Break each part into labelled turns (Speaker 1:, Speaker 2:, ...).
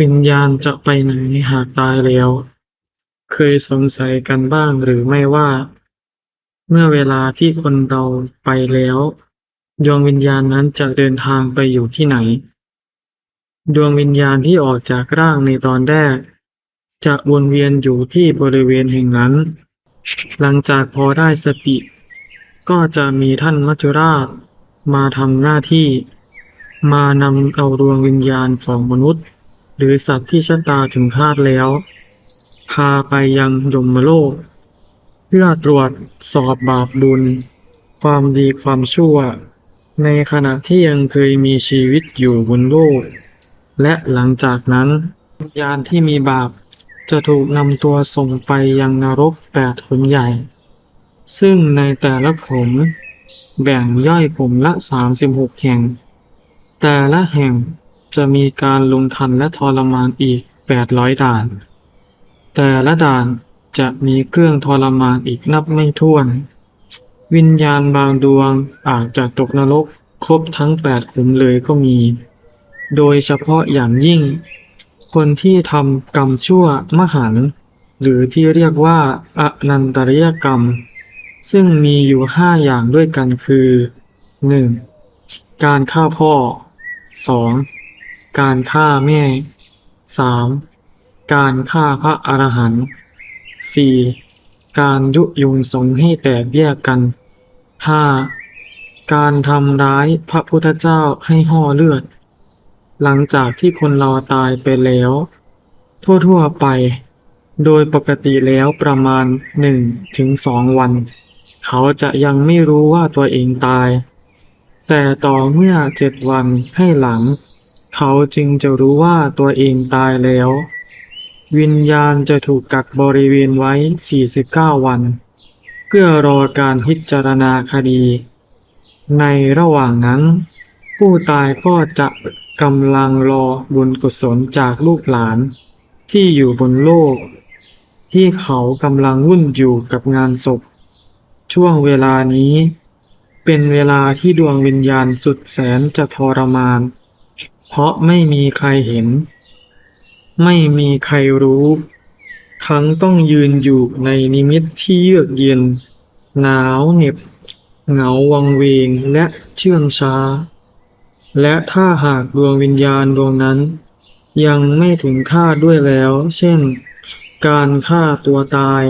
Speaker 1: วิญญาณจะไปไหนหากตายแล้ว เคยสงสัยกันบ้างหรือไม่ว่า เมื่อเวลาที่คนเราไปแล้ว ดวงวิญญาณนั้นจะเดินทางไปอยู่ที่ไหน ดวงวิญญาณที่ออกจากร่างในตอนแรก จะวนเวียนอยู่ที่บริเวณแห่งนั้น หลังจากพอได้สติ ก็จะมีท่านมัจจุราชมาทำหน้าที่ มานำเอาดวงวิญญาณของมนุษย์ หรือสัตว์ที่ชะตาถึงคาดแล้ว พาไปยังยมโลก เพื่อตรวจสอบบาปบุญ ความดีความชั่ว ในขณะที่ยังเคยมีชีวิตอยู่บนโลก และหลังจากนั้นวิญญาณที่มีบาปจะถูกนำตัวส่งไปยังนรกแปดขุมใหญ่ ซึ่งในแต่ละขุมแบ่งย่อยขุมละ36แห่ง แต่ละแห่ง จะมีการลงทันและทรมานอีก 800 ด่าน แต่ละด่านจะมีเครื่องทรมานอีกนับไม่ถ้วน วิญญาณบางดวงอาจจะตกนรกครบทั้ง 8 ขุมเลยก็มี โดยเฉพาะอย่างยิ่ง คนที่ทำกรรมชั่วมหัน หรือที่เรียกว่าอนันตริยกรรม ซึ่งมีอยู่ห้าอย่างด้วยกันคือ 1. การฆ่าพ่อ 2. การฆ่าแม่ 3. การฆ่าพระอรหันต์ 4. การยุยงสงให้แตกแยกกัน 5. การทำร้ายพระพุทธเจ้าให้ห่อเลือด หลังจากที่คนเราตายไปแล้ว ทั่วๆไป โดยปกติแล้วประมาณ 1-2 วัน เขาจะยังไม่รู้ว่าตัวเองตาย แต่ต่อเมื่อเจ็ดวันให้หลัง เขาจึงจะรู้ว่าตัวเองตายแล้ว วิญญาณจะถูกกักบริเวณไว้ 49 วัน เพื่อรอการพิจารณาคดี ในระหว่างนั้น ผู้ตายก็จะกำลังรอบุญกุศลจากลูกหลาน ที่อยู่บนโลก ที่เขากำลังวุ่นอยู่กับงานศพ ช่วงเวลานี้ เป็นเวลาที่ดวงวิญญาณสุดแสนจะทรมาน เพราะไม่มีใครเห็น ไม่มีใครรู้ ทั้งต้องยืนอยู่ในนิมิตที่เยือกเย็น หนาวเหน็บ เหงาวังเวงและเชื่องช้า และถ้าหากดวงวิญญาณดวงนั้น ยังไม่ถึงคาดด้วยแล้ว เช่น การฆ่าตัวตาย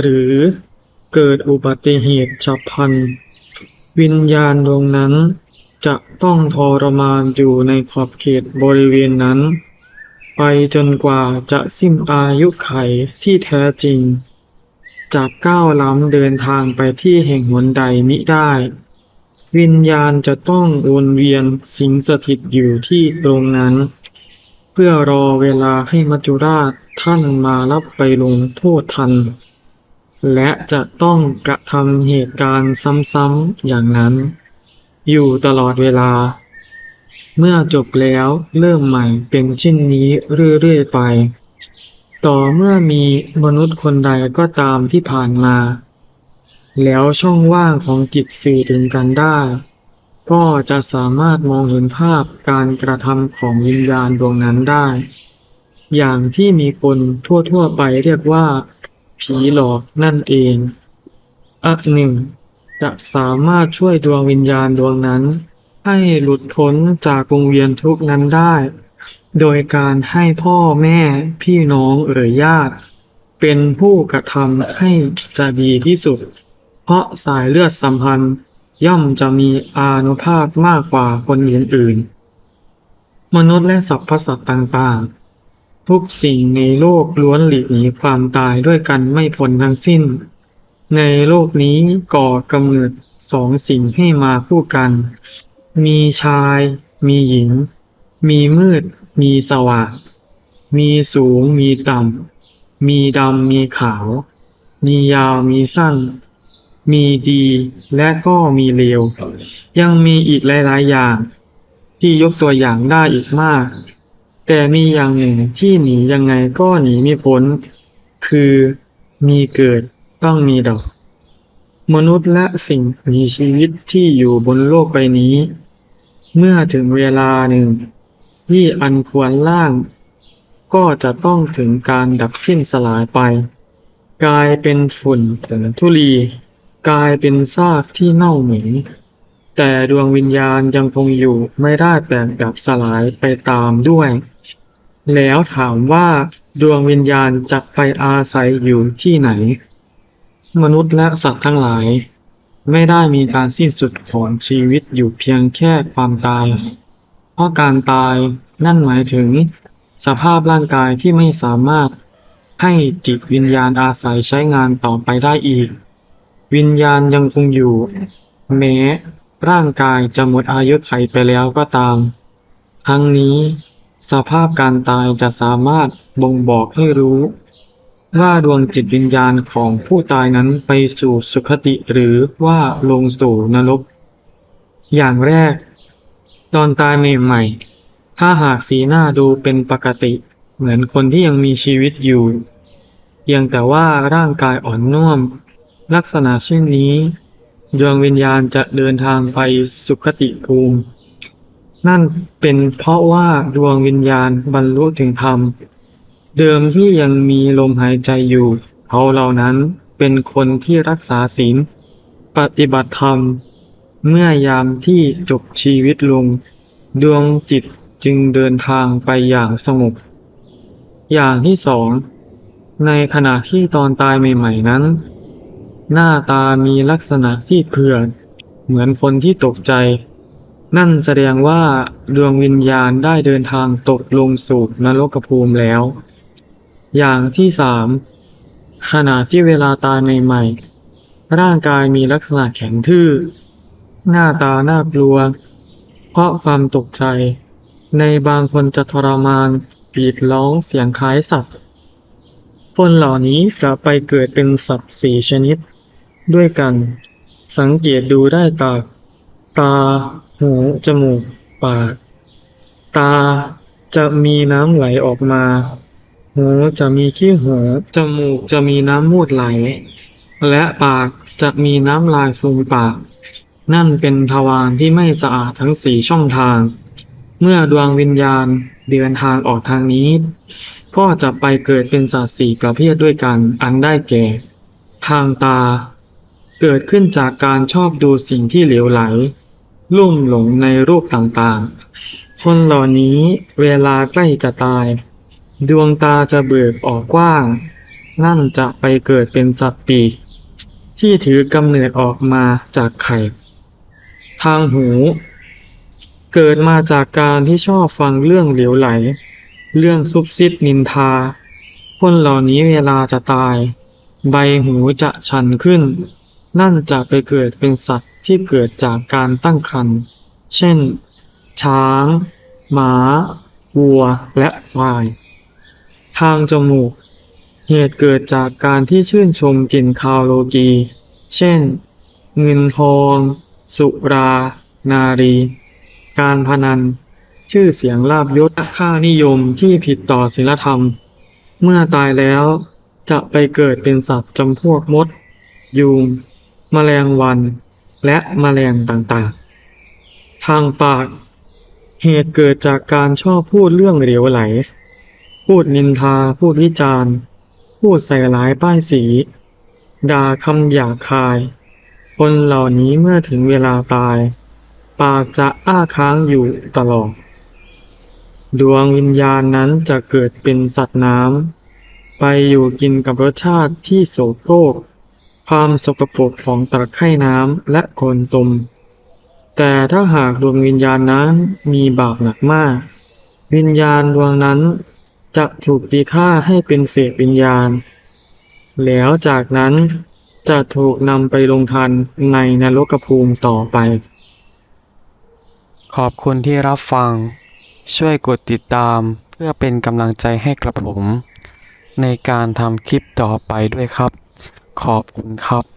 Speaker 1: หรือเกิดอุบัติเหตุฉับพลัน วิญญาณดวงนั้น จะต้องทรมานอยู่ในขอบเขตบริเวณนั้น ไปจนกว่าจะสิ้นอายุไขที่แท้จริง จากก้าวล้ำเดินทางไปที่แห่งหนใดมิได้ วิญญาณจะต้องวนเวียนสิงสถิตอยู่ที่ตรงนั้น เพื่อรอเวลาให้มัจจุราชท่านมารับไปลงโทษทัน และจะต้องกระทำเหตุการณ์ซ้ำๆอย่างนั้น อยู่ตลอดเวลา เมื่อจบแล้วเริ่มใหม่เป็นเช่นนี้เรื่อยๆไป ต่อเมื่อมีมนุษย์คนใดก็ตามที่ผ่านมา แล้วช่องว่างของจิตสื่อถึงกันได้ ก็จะสามารถมองเห็นภาพการกระทำของวิญญาณดวงนั้นได้ อย่างที่มีคนทั่วๆไปเรียกว่า ผีหลอกนั่นเองอักหนึ่ง จะสามารถช่วยดวงวิญญาณดวงนั้น ให้หลุดพ้นจากวงเวียนทุกข์นั้นได้ โดยการให้พ่อแม่พี่น้องหรือญาติ เป็นผู้กระทำให้จะดีที่สุด เพราะสายเลือดสัมพันธ์ย่อมจะมีอานุภาพมากกว่าคนอื่นๆ มนุษย์และสรรพสัตว์ต่างๆ ทุกสิ่งในโลกล้วนหลีกหนีความตายด้วยกันไม่พ้นทั้งสิ้น ในโลกนี้ก่อกำเนิดสองสิ่งให้มาคู่กัน มีชาย มีหญิง มีมืด มีสว่าง มีสูง มีต่ำ มีดำ มีขาว มียาว มีสั้น มีดีและก็มีเลว ยังมีอีกหลาย ๆ อย่าง ที่ยกตัวอย่างได้อีกมาก แต่มีอย่างหนึ่งที่หนียังไงก็หนีไม่พ้น คือมีเกิด ต้องมีดับมนุษย์และสิ่งมีชีวิตที่อยู่บนโลกใบนี้ เมื่อถึงเวลาหนึ่ง ที่อันควรล่าง ก็จะต้องถึงการดับสิ้นสลายไป กลายเป็นฝุ่นผงธุลี กลายเป็นซากที่เน่าเหม็นแต่ดวงวิญญาณยังคงอยู่ไม่ได้แตกดับสลายไปตามด้วย แล้วถามว่าดวงวิญญาณจะไปอาศัยอยู่ที่ไหน มนุษย์และสัตว์ทั้งหลาย ไม่ได้มีการสิ้นสุดของชีวิตอยู่เพียงแค่ความตาย เพราะการตายนั่นหมายถึง สภาพร่างกายที่ไม่สามารถให้จิตวิญญาณอาศัยใช้งานต่อไปได้อีก วิญญาณยังคงอยู่ แม้ร่างกายจะหมดอายุไขไปแล้วก็ตาม ทั้งนี้ สภาพการตายจะสามารถบ่งบอกให้รู้ ว่าดวงจิตวิญญาณของผู้ตายนั้นไปสู่สุคติหรือว่าลงสู่นรก อย่างแรก ตอนตายใหม่ๆถ้าหากสีหน้าดูเป็นปกติ เหมือนคนที่ยังมีชีวิตอยู่เพียงแต่ว่าร่างกายอ่อนนุ่มลักษณะเช่นนี้ ดวงวิญญาณจะเดินทางไปสุคติภูมิ นั่นเป็นเพราะว่าดวงวิญญาณบรรลุถึงธรรม เดิมที่ยังมีลมหายใจอยู่ เขาเหล่านั้นเป็นคนที่รักษาศีล ปฏิบัติธรรม เมื่อยามที่จบชีวิตลง ดวงจิตจึงเดินทางไปอย่างสงบ อย่างที่สอง ในขณะที่ตอนตายใหม่ๆนั้น หน้าตามีลักษณะซีดเผือดเหมือนคนที่ตกใจ นั่นแสดงว่าดวงวิญญาณได้เดินทางตกลงสู่นรกภูมิแล้ว อย่างที่สามขณะที่เวลาตายใหม่ๆร่างกายมีลักษณะแข็งทื่อ หน้าตาน่ากลัว เพราะความตกใจ ในบางคนจะทรมานกรีดร้องเสียงคล้ายสัตว์คนเหล่านี้จะไปเกิดเป็นสัตว์สี่ชนิด ด้วยกัน สังเกตดูได้จากตา หู จมูก ปาก ตาจะมีน้ำไหลออกมา หูจะมีขี้หูจมูกจะมีน้ำมูดไหล และปากจะมีน้ำลายฟูมปาก นั่นเป็นทวารที่ไม่สะอาดทั้งสี่ช่องทาง เมื่อดวงวิญญาณเดินทางออกทางนี้ ก็จะไปเกิดเป็นสัตว์สี่ประเภทด้วยกัน อันได้แก่ ทางตา เกิดขึ้นจากการชอบดูสิ่งที่เหลวไหล ลุ่มหลงในรูปต่างๆ คนเหล่านี้เวลาใกล้จะตาย ดวงตาจะเบิกออกกว้าง นั่นจะไปเกิดเป็นสัตว์ปีก ที่ถือกำเนิดออกมาจากไข่ ทางหู เกิดมาจากการที่ชอบฟังเรื่องเหลวไหล เรื่องซุบซิบนินทา คนเหล่านี้เวลาจะตาย ใบหูจะชันขึ้น นั่นจะไปเกิดเป็นสัตว์ที่เกิดจากการตั้งครรภ์ เช่น ช้าง หมา วัว และควาย ทางจมูก เหตุเกิดจากการที่ชื่นชมกลิ่นคาวโลกี เช่น เงินทอง สุรา นารี การพนัน ชื่อเสียงลาบยศค่านิยมที่ผิดต่อศีลธรรม เมื่อตายแล้วจะไปเกิดเป็นสัตว์จำพวกมด ยุง แมลงวัน และแมลงต่างๆ ทางปาก เหตุเกิดจากการชอบพูดเรื่องเหลวไหล พูดนินทา พูดวิจารณ์ พูดใส่ร้ายป้ายสี ด่าคำหยาบคาย คนเหล่านี้เมื่อถึงเวลาตาย ปากจะอ้าค้างอยู่ตลอด ดวงวิญญาณนั้นจะเกิดเป็นสัตว์น้ำ ไปอยู่กินกับรสชาติที่โสโครก ความสกปรกของตะไคร่น้ำและโคลนตม แต่ถ้าหากดวงวิญญาณนั้นมีบาปหนักมาก วิญญาณดวงนั้น จะถูกตีค่าให้เป็นเศษวิญญาณ แล้วจากนั้นจะถูกนำไปลงทันในนรกภูมิต่อไป
Speaker 2: ขอบคุณที่รับฟัง ช่วยกดติดตามเพื่อเป็นกำลังใจให้กระผม ในการทำคลิปต่อไปด้วยครับ ขอบคุณครับ